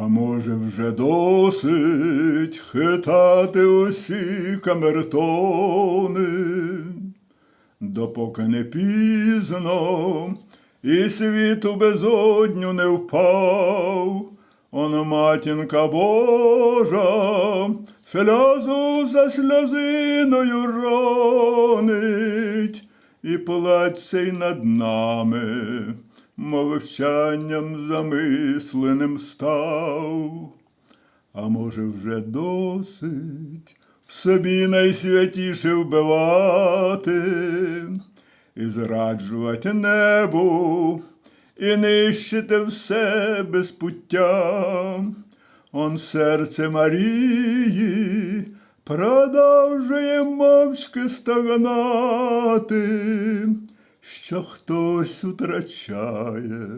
А може вже досить хитати усі камертони, допоки не пізно і світу безодню не впав. Он матінка Божа сльозу за сльозиною ронить, і плач цей над нами, мовчанням замисленим став. А може, вже досить в собі найсвятіше вбивати і зраджувати небу, і нищити все без пуття. Он серце Марії продовжує мовчки стогнати, що хтось утрачає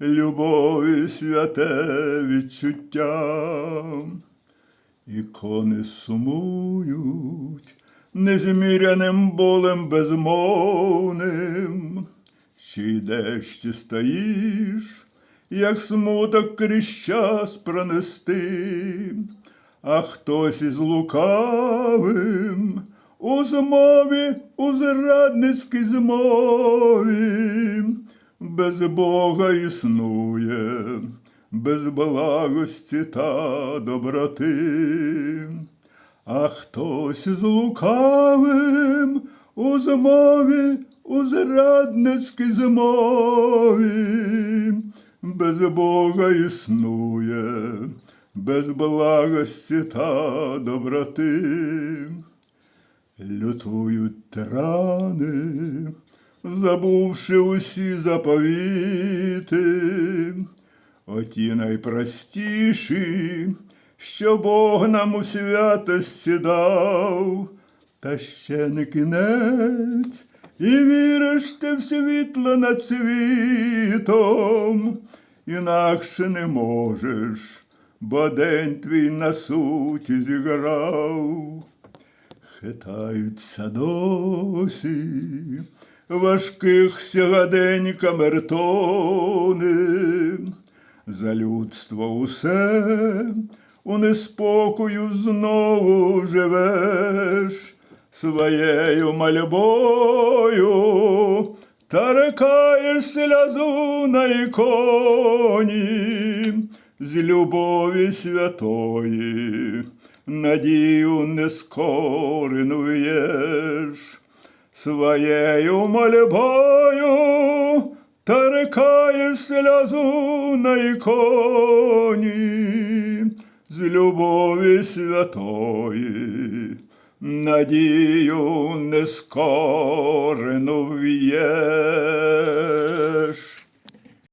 любові святе відчуття. Ікони сумують незміряним болем безмовним, чи йдеш, чи стоїш, як смуток крізь час пронести, а хтось із лукавим у змові, у зрадницькій змові, без Бога існує, без благості та доброти. А хтось з лукавим у змові, у зрадницькій змові, без Бога існує, без благості та доброти. Лютують тирани, забувши усі заповіти, оті найпростіші, що Бог нам у святості дав, та ще не кінець, і віриш ти в світло над світом, інакше не можеш, бо день твій на суті зіграв. Хитаються досі важких сьогодень камертони, за людство усе у неспокою знову живеш своєю мольбою та рекаєш сльозу на іконі з любові святої, надію не скоренуєш своєю мольбою та рекаєш сльозу на іконі з любові святої, надію не скоренуєш.